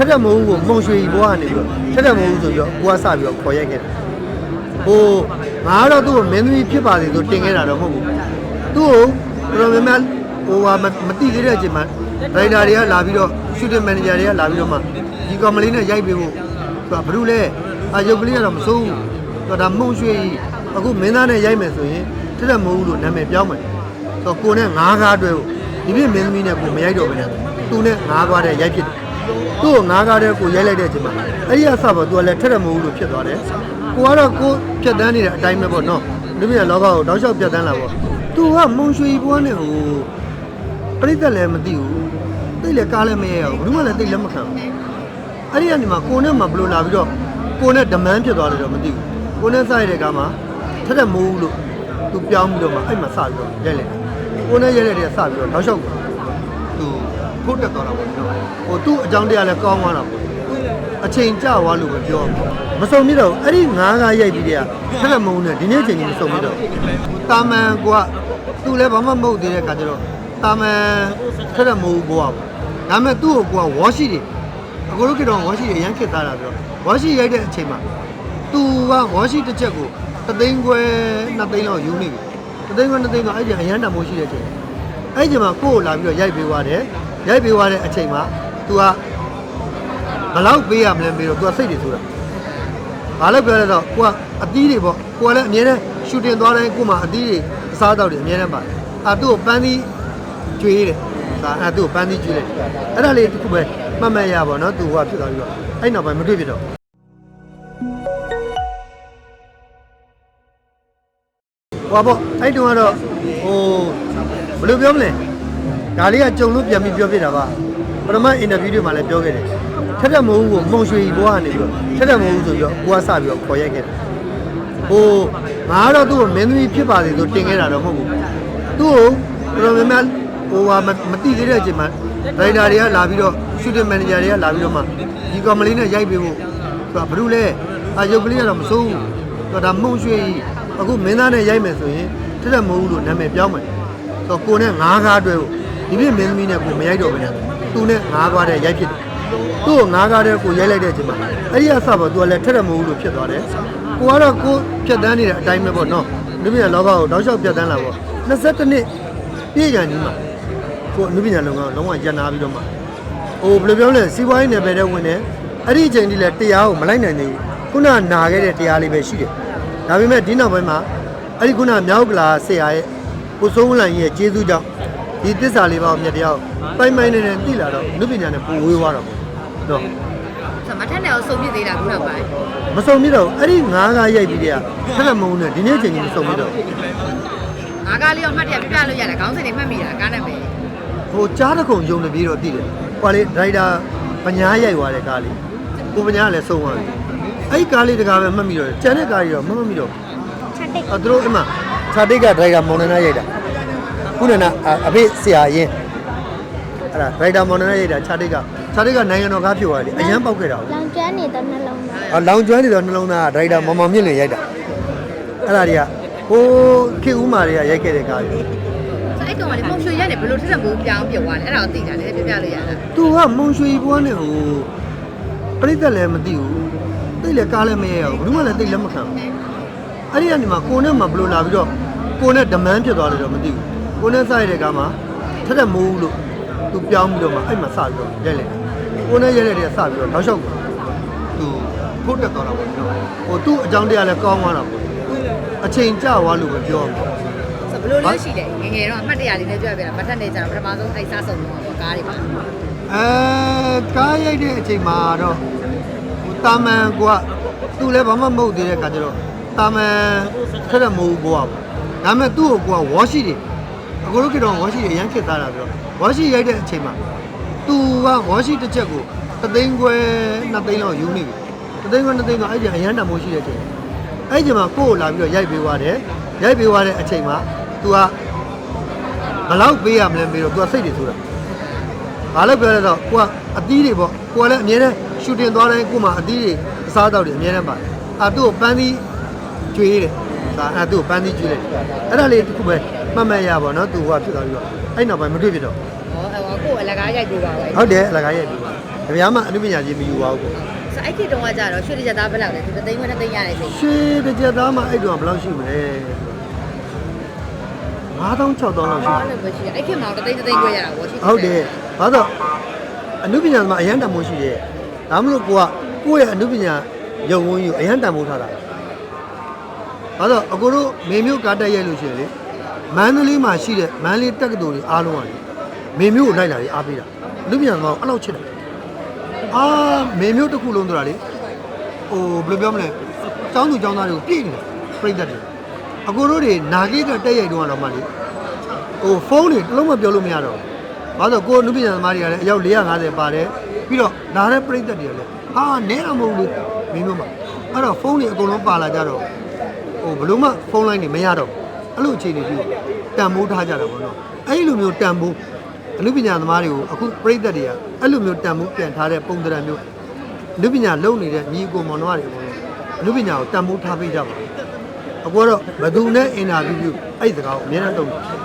ထက်ထက်မဟုတ်ဘူးကိုမုံရွှေကြီးဘွားကနေပြီးတော့ထက်ထက်မဟုတ်ဘူးဆိုပြီးတော့ကိုကစပြီးတော့ခေါ်ရိုက်ခဲ့တယ်ဟိုငါကတော့သူ့ကိုမင်းသမီးဖြစ်ပါစေဆိုတင်ခဲ့တာတော့မဟုတ်ဘူးသူ့ကိုတော်တော်များများဟိုဟာမမတိသေးတဲ့အချိန်မှာဒရိုက်တာတွေကလာပြီးတော့ရှူတင်မန်နေဂျာတွေကလာပြီးတော့မှဒီကောင်မလေးနဲ့ရိုက်ပေးဖို့သူကဘာလို့လဲအာရုပ်ကလေးကတော့မစိုးဘူးသူကဒါမုံရွှေကြီးအခုမင်းသားနဲ့ရိုက်မယ်ဆိုရင်ထက်ထက်မဟုတ်ဘူးလို့နာမည်ပြောင်းမယ်ဆိုတော့ကိုနဲ့ငါးကားတွဲကိုဒီပြည့်မင်းသမီးနဲ့ကိုမရိုက်တော့ဘူးနဲ့သူနဲ့ငါးကားတဲ့ရိုက်ဖြစ်တယ် သူ့ကိုငါးကားတဲ့ကိုရိုက်လိုက်တဲ့အချိန်မှာအဲ့ဒီအဆပါသူကလည်းထက်တယ်မဟုတ်ဘူးလို့ဖြစ်သွားတယ်ကိုကတော့ကိုဖြတ်တန်းနေတဲ့အတိုင်းပဲပေါ့နော်ဒီပြည့်လောကကိုတောက်လျှောက်ဖြတ်တန်းလာပေါ့သူကမုံရွှေဘွားနဲ့ဟိုပြိတ္တလည်းမသိဘူးတိတ်လည်းကားလည်းမရရဘူးဘယ်သူမှလည်းတိတ်လည်းမခံဘူးအဲ့ဒီကနေမှကိုနဲ့မှဘလို့လာပြီးတော့ကိုနဲ့ဒမန်းဖြစ်သွားတယ်တော့မသိဘူးကိုနဲ့စရတဲ့ကမှထက်တယ်မဟုတ်ဘူးလို့သူပြောင်းပြီးတော့မှအဲ့မှာစပြီးတော့ရိုက်လိုက်တယ်ကိုနဲ့ရဲတဲ့တည်းကစပြီးတော့နောက်လျှောက်သူ ဖို့တက်သွားတာပေါ့နော်ဟိုသူ့အကြောင်းတရားလည်းကောင်းသွားတာပေါ့အချိန်ကြာသွားလို့ပဲပြောမှာမစုံမြတော့အဲ့ဒီငါးကားရိုက်ပြီးတည်းကထက်ထက်မုံနဲ့ဒီနေ့အချိန်ကြီးမစုံမြတော့တာမန်ကသူလည်းဘာမှမဟုတ်သေးတဲ့ခါကျတော့တာမန်ထက်ထက်မုံဘောပေါ့ဒါပေမဲ့သူ့ကိုကဝါရှိတယ်အကိုတို့ကတော့ဝါရှိရရမ်းခစ်သားတာပြီးတော့ဝါရှိရိုက်တဲ့အချိန်မှာသူကဝါရှိတစ်ချက်ကိုတသိန်းခွဲနှစ်သိန်းလောက်ယူနေပြီတသိန်းကနှစ်သိန်းကအဲ့ဒီအရန်တမိုးရှိတဲ့အချိန်အဲ့ဒီမှာကိုယ့်ကိုလာပြီးတော့ရိုက်ပေးသွားတယ် ရိုက်ပေးသွားတဲ့အချိန်မှာ तू ကဘယ်လောက်ပေးရမလဲမေးတော့ तू ကစိတ်တွေဆိုတာဘာလို့ပြောလဲတော့ကိုကအသီးတွေပေါ့ကိုကလည်းအမြဲတမ်းရှူတင်သွားတိုင်းကို့မှာအသီးတွေအစားအသောက်တွေအမြဲတမ်းပါတယ်အာသူ့ကိုပန်းသီးကျွေးတယ်ဒါအဲ့သူ့ကိုပန်းသီးကျွေးတယ်အဲ့ဒါလေးတစ်ခုပဲမှတ်မှတ်ရပါတော့ तू ကဖြစ်သွားပြီးတော့အဲ့နောက်ပိုင်းမတွေ့ဖြစ်တော့ဟောပေါ့အဲ့တုန်းကတော့ဟိုဘယ်လိုပြောမလဲ ဒါလေးကကြုံလို့ပြန်ပြီးပြောပြတာပါပထမအင်တာဗျူးတွေမှာလည်းပြောခဲ့တယ်ထက်ထက်မဟုတ်ဘူးကိုမုံရွှေကြီးဘွားကနေပြီးတော့ထက်ထက်မဟုတ်ဘူးဆိုပြီးတော့ကိုကစပြီးတော့ခေါ်ရိုက်ခဲ့တယ်ဟိုငါကတော့သူ့ကိုမင်းသမီးဖြစ်ပါစေဆိုတင်ခဲ့တာတော့မဟုတ်ဘူးသူ့ကိုတော်တော်များများဟိုဟာမမတိသေးတဲ့အချိန်မှာဒရိုက်တာတွေကလာပြီးတော့ရှူတင်မန်နေဂျာတွေကလာပြီးတော့မှဒီကောင်မလေးနဲ့ရိုက်ပေးဖို့သူကဘာလို့လဲအာရုပ်ကလေးကတော့မစိုးဘူးသူကဒါမုံရွှေကြီးအခုမင်းသားနဲ့ရိုက်မယ်ဆိုရင်ထက်ထက်မဟုတ်ဘူးလို့နာမည်ပြောင်းမယ်ဆိုတော့ကိုနဲ့ငါးကားတွဲကို ဒီပြည့်မင်းသမီးနဲ့ကိုမရိုက်တော့ဘူးနဲ့သူနဲ့ငါးကားတဲ့ရိုက်ဖြစ်တယ်သူ့ကိုငါးကားတဲ့ကိုရိုက်လိုက်တဲ့အချိန်မှာအဲ့ဒီအဆပါသူကလည်းထက်တယ်မဟုတ်ဘူးလို့ဖြစ်သွားတယ်ကိုကတော့ကိုဖြတ်တန်းနေတဲ့အတိုင်းပဲပေါ့နော်လူပညာလောကကိုတောက်လျှောက်ဖြတ်တန်းလာပေါ့22နှစ်ပြည့်ကြကြီးမှာကိုလူပညာလောကလုံးဝရန်နာပြီးတော့မှဟိုဘယ်လိုပြောလဲစီးပွားရေးနယ်ပယ်တဲ့ဝင်တယ်အဲ့ဒီအချိန်ကြီးလဲတရားကိုမလိုက်နိုင်သေးဘူးခုနနာခဲ့တဲ့တရားလေးပဲရှိတယ်ဒါပေမဲ့ဒီနောက်ပိုင်းမှာအဲ့ဒီခုနမြောက်ကလာဆရာရဲ့ကိုစိုးဝလန်ကြီးရဲ့ကျေးဇူးကြောင့် ဒီသစ္စာလေးပါးကိုမြတ်တရားကိုပိုင်ပိုင်နေနေသိလာတော့နုပညာနဲ့ပိုဝေးသွားတော့ပေါ့နော်ဆိုမထက်နဲ့အောင်စုံပြစ်သေးတာခုနောက်ပိုင်းမစုံမြတော့အဲ့ဒီငါးကားရိုက်ပြီးတည်းကခက်ခက်မုံနဲ့ဒီနေ့အချိန်ကြီးမစုံမြတော့ငါးကားလေးရောမှတ်တရပြပြလို့ရတယ်ခေါင်းစဉ်တွေမှတ်မိတာကားနဲ့ပဲဟိုကြားတစ်ခုံယုံနေပြီးတော့သိတယ်ဟိုလေဒရိုက်တာပညာရိုက်သွားတဲ့ကားလေးကိုပညာကလည်းစုံသွားတယ်အဲ့ဒီကားလေးတကားပဲမှတ်မိတော့တယ်ကျန်တဲ့ကားကြီးတော့မမှတ်မိတော့ဘူးချက်တိတ်အသူတို့အမှခြာတိတ်ကဒရိုက်တာမောင်နနာရိုက်တာ ခုနကအဖေဆရာရင်အဲ့ဒါဒရိုက်တာမောင်နနာရိုက်တာခြာတိတ်ကခြာတိတ်ကနိုင်ငံတော်ကားဖြစ်သွားတယ်အရန်ပေါက်ခဲ့တာလောင်ကျွမ်းနေတဲ့နှလုံးသားအလောင်ကျွမ်းနေတော့နှလုံးသားကဒရိုက်တာမောင်မောင်မြင့်လင်ရိုက်တာအဲ့ဒါတွေကဟိုခေဦးမာတွေကရိုက်ခဲ့တဲ့ကားတွေဆိုအဲ့ကောင်ကလေပုံရွှေရက်နေဘယ်လိုထက်တဲ့ဘူးပြောင်းပြောသွားလဲအဲ့ဒါကိုသိတာလေပြပြလို့ရတာသူကမုံရွှေဘွားနဲ့ဟိုပြိတ္တလည်းမသိဘူးတိတ်လည်းကားလည်းမရရဘူးဘယ်သူမှလည်းတိတ်လည်းမခံဘူးအဲ့ဒီကနေမှကိုနဲ့မှဘလို့လာပြီးတော့ကိုနဲ့ဒမန်းဖြစ်သွားတယ်တော့မသိဘူး ကိုနဲ့စရတဲ့ကားမှာထက်ထက်မိုးလို့သူပြောင်းပြီးတော့မှအဲ့မှာစပြီးတော့ရိုက်လိုက်ကိုနဲ့ရဲတဲ့တည်းကစပြီးတော့နောက်လျှောက်သူဖို့တက်သွားတာပေါ့နော်ဟိုသူ့အကြောင်းတရားလည်းကောင်းသွားတာပေါ့အချိန်ကြာသွားလို့ပဲပြောမှာဆိုဘယ်လိုလဲရှိတယ်ငယ်ငယ်တော့အမှတ်တရလေးနဲ့ကြွပြတာမထက်နဲ့ကြတော့ပထမဆုံးအိုက်စားဆုံးတော့ကားတွေပါအဲကားရိုက်တဲ့အချိန်မှာတော့ဟိုတာမန်ကသူ့လည်းဘာမှမဟုတ်သေးတဲ့ခါကျတော့တာမန်ခက်တဲ့မဟုတ်ဘူးကွာဒါပေမဲ့သူ့ကိုကွာဝါရှိတယ် အကိုတို့ကတော့ဝါရှိတယ်အရန်ခက်သားတာပြီးတော့ဝါရှိရိုက်တဲ့အချိန်မှာသူကဝါရှိတစ်ချက်ကိုတသိန်းခွဲနှစ်သိန်းလောက်ယူနေပြီတသိန်းခွဲနှစ်သိန်းတော့အဲ့ဒီအရန်တမိုးရှိတဲ့အချိန်အဲ့ဒီမှာကိုယ့်ကိုလာပြီးတော့ရိုက်ပေးသွားတယ်ရိုက်ပေးသွားတဲ့အချိန်မှာ तू ကဘယ်လောက်ပေးရမလဲမေးတော့ तू ကစိတ်တွေဆိုတာဘာလို့ပြောလဲတော့ကိုကအသီးတွေပေါ့ကိုကလည်းအမြဲတမ်းရှူတင်သွားတိုင်းကိုမှအသီးတွေအစားအသောက်တွေအမြဲတမ်းပါတယ်အာသူ့ကိုပန်းသီးကျွေးတယ်ဒါအာသူ့ကိုပန်းသီးကျွေးတယ်အဲ့ဒါလေးတစ်ခုပဲ မှတ်မှတ်ရပါတော့သူ့ဟိုကဖြစ်သွားပြီးတော့အဲ့နောက်ပိုင်းမတွေ့ဖြစ်တော့ဟောဟောကိုအလကားရိုက်ပြပါပဲဟုတ်တယ်အလကားရဲ့ပြီတပြားမှအနုပညာကြီးမယူပါဘူးပေါ့ဆိုအဲ့ဒီတုန်းကကြတော့ရွှေတကြသားဘယ်လောက်လဲသူသိန်းခွနဲ့သိန်းရတယ်ဆိုရွှေတစ်ကြက်သားမှအဲ့တုန်းကဘယ်လောက်ရှိမလဲ9000 6000လောက်ရှိဘာတယ်လို့မရှိအဲ့ခေတ်မှာတော့သိန်းသိန်းခွဲရတာဗောရှိဟုတ်တယ်ဘာလို့အနုပညာသမားအရန်တန်ဖိုးရှိတယ်ဒါမှမဟုတ်ကိုကကိုယ့်ရဲ့အနုပညာရုံဝန်းကြီးကိုအရန်တန်ဖိုးထားတာဘာလို့အကိုတို့မေမျိုးကားတက်ရိုက်လို့ရှိရင်လေ မန္တလေးမှာရှိတဲ့မန္တလေးတက္ကသိုလ်တွေအားလုံးကလေမေမျိုးကိုလိုက်လာပြီးအားပေးတာအနုပညာသမားကိုအဲ့လောက်ချစ်တယ်အာမေမျိုးတစ်ခုလုံးဆိုတာလေဟိုဘယ်လိုပြောမလဲကျောင်းသူကျောင်းသားတွေကိုပြည့်နေတယ်ပြိတ္တတွေအကိုတို့တွေနာဂိကတက်ရိုက်တော့တော့မှလေဟိုဖုန်းတွေတစ်လုံးမပြောလို့မရတော့ဘူး။ဘာလို့ကိုယ်လူပညာသမားတွေကလည်းအယောက်450ပါတယ်။ပြီးတော့နားတဲ့ပြိတ္တတွေလည်းဟာနဲတော့မဟုတ်ဘူးမင်းတို့မှအဲ့တော့ဖုန်းတွေအကုန်လုံးပါလာကြတော့ဟိုဘလို့မှဖုန်းလိုင်းတွေမရတော့ဘူး အဲ့လိုအခြေအနေကြီးတန်ဖိုးထားကြတာပေါ့နော်။အဲ့လိုမျိုးတန်ဖိုးအလူပညာသမားတွေကိုအခုပြိတ္တတွေကအဲ့လိုမျိုးတန်ဖိုးပြန်ထားတဲ့ပုံသဏ္ဍာန်မျိုးလူပညာလုံနေတဲ့ညီအကိုမောင်နှမတွေပေါ့နော်။လူပညာကိုတန်ဖိုးထားပေးကြပါအကောတော့ဘယ်သူနဲ့အင်တာဗျူးပြုအဲ့ဒီစကားကိုအများနဲ့တုံးတယ်ဒါဆို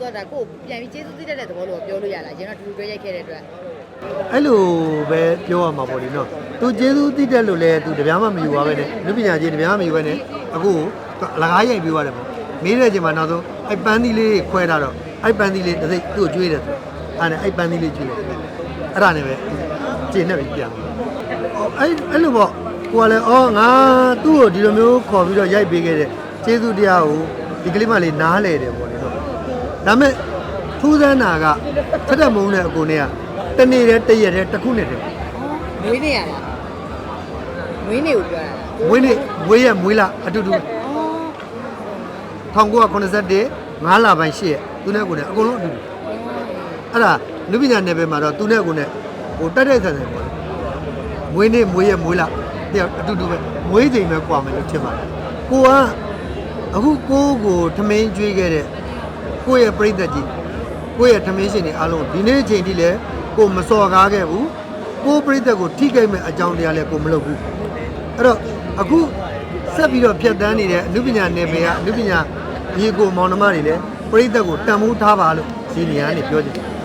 တော့ဒါကိုပြန်ပြီးကျေးဇူးသိတဲ့သဘောလို့ပြောလို့ရလားကျွန်တော်တူတူတွဲရိုက်ခဲ့တဲ့အတွက်အဲ့လိုပဲပြောရမှာပေါ့လေနော်သူကျေးဇူးသိတယ်လို့လဲသူတပြားမှမယူပါပဲနဲ့လူပညာကြီးတပြားမှမယူပဲနဲ့အခုအလကားရိုက်ပြီးသွားတယ်ပေါ့ မေးတဲ့အချိန်မှာနောက်ဆုံးအဲ့ပန်းသီးလေးခွဲထားတော့အဲ့ပန်းသီးလေးတစ်စိတ်သူ့ကိုကျွေးတယ်ဆိုအဲ့နဲ့အဲ့ပန်းသီးလေးကျွေးတယ်အဲ့ဒါနဲ့ပဲကျင်းနေပြီပြန်အဲ့အဲ့လိုပေါ့ကိုကလည်းအော်ငါသူ့ကိုဒီလိုမျိုးခေါ်ပြီးတော့ရိုက်ပေးခဲ့တဲ့ကျေးဇူးတရားကိုဒီကလေးမလေးနားလဲတယ်ပေါ့လေနော်ဒါမဲ့ထူးဆန်းတာကထက်တဲ့မုံတဲ့အကိုနဲ့ကတနေ့တည်းတရက်တည်းတစ်ခုနဲ့တည်းမွေးနေရလားမွေးနေကိုပြောတာလားမွေးနေ့မွေးရမွေးလာအတူတူ 1981 9လပိုင်း8ရက်သူနဲ့ကိုနဲ့အကုန်လုံးအတူတူအဲ့ဒါလူပညာနယ်ပယ်မှာတော့သူနဲ့ကိုနဲ့ဟိုတက်တဲ့ဆန်ဆန်ပေါ့လေမွေးနေ့မွေးရမွေးလာတယောက်အတူတူပဲမွေးချိန်ပဲကြွားမယ်လို့ထင်ပါတယ်ကိုကအခုကိုကိုထမင်းကျွေးခဲ့တဲ့ကိုရဲ့ပြိသက်ကြီးကိုရဲ့ထမင်းရှင်တွေအားလုံးဒီနေ့ချိန်ထိလည်းကိုမစော်ကားခဲ့ဘူးကိုပြိသက်ကိုထိခိုက်မဲ့အကြောင်းတရားလည်းကိုမလုပ်ဘူးအဲ့တော့အခုဆက်ပြီးတော့ဖြတ်တန်းနေတဲ့အနုပညာနယ်ပယ်ကအနုပညာ ရေကိုမောင်နှမတွေလည်းပြိသက်ကိုတန်ဖိုးထားပါလို့ဒီနေရာကနေပြောချင်တယ်